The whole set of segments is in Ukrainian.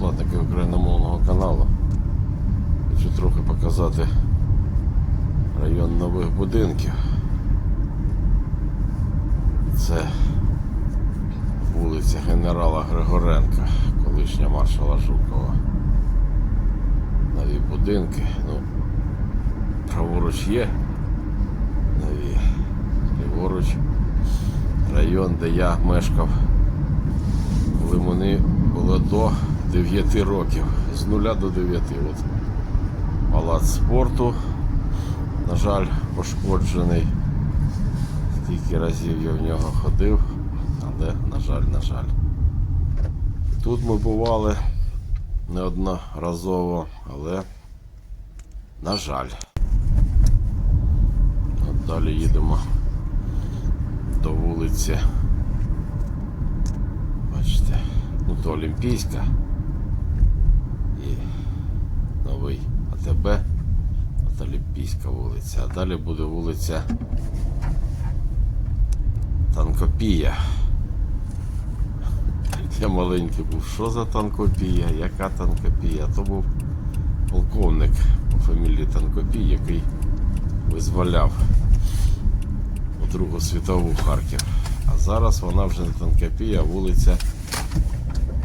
платники україномовного каналу. Хочу трохи показати район нових будинків. Це вулиця генерала Григоренка, колишня маршала Жукова. Нові будинки. Ну, праворуч є нові. Ліворуч район, де я мешкав, коли мені було до 9 років. З нуля до 9. От. Палац спорту, на жаль, пошкоджений. Скільки разів я в нього ходив, але, на жаль, на жаль. Тут ми бували неодноразово, але, на жаль. От далі їдемо до вулиці. Бачите, ну то Олімпійська новий АТБ, от Олімпійська вулиця. А далі буде вулиця Танкопія. Я маленький був. Що за танкопія? Яка танкопія? То був полковник по фамілії Танкопій, який визволяв у Другу світову Харків. А зараз вона вже не Танкопія, а вулиця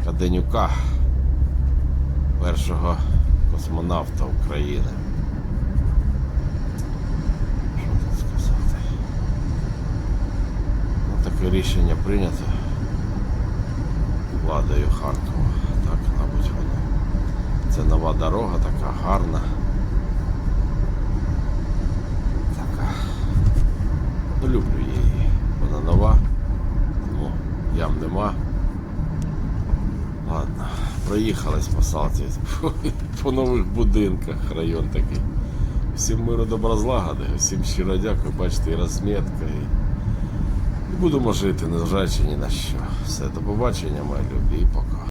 Каденюка, першого космонавта України. Що тут сказати? Ну, таке рішення прийнято владою Харкова. Так, мабуть, воно. Це нова дорога, така гарна. Така. Ну, люблю її. Вона нова, тому ям нема. Ладно, проїхались по Салці, По нових будинках район такий. Всім миру добра злагоди, всім щиро дякую, бачите, і розмітка, і, і будемо жити, незважаючи ні на що. Все, до побачення, мої любі, і пока.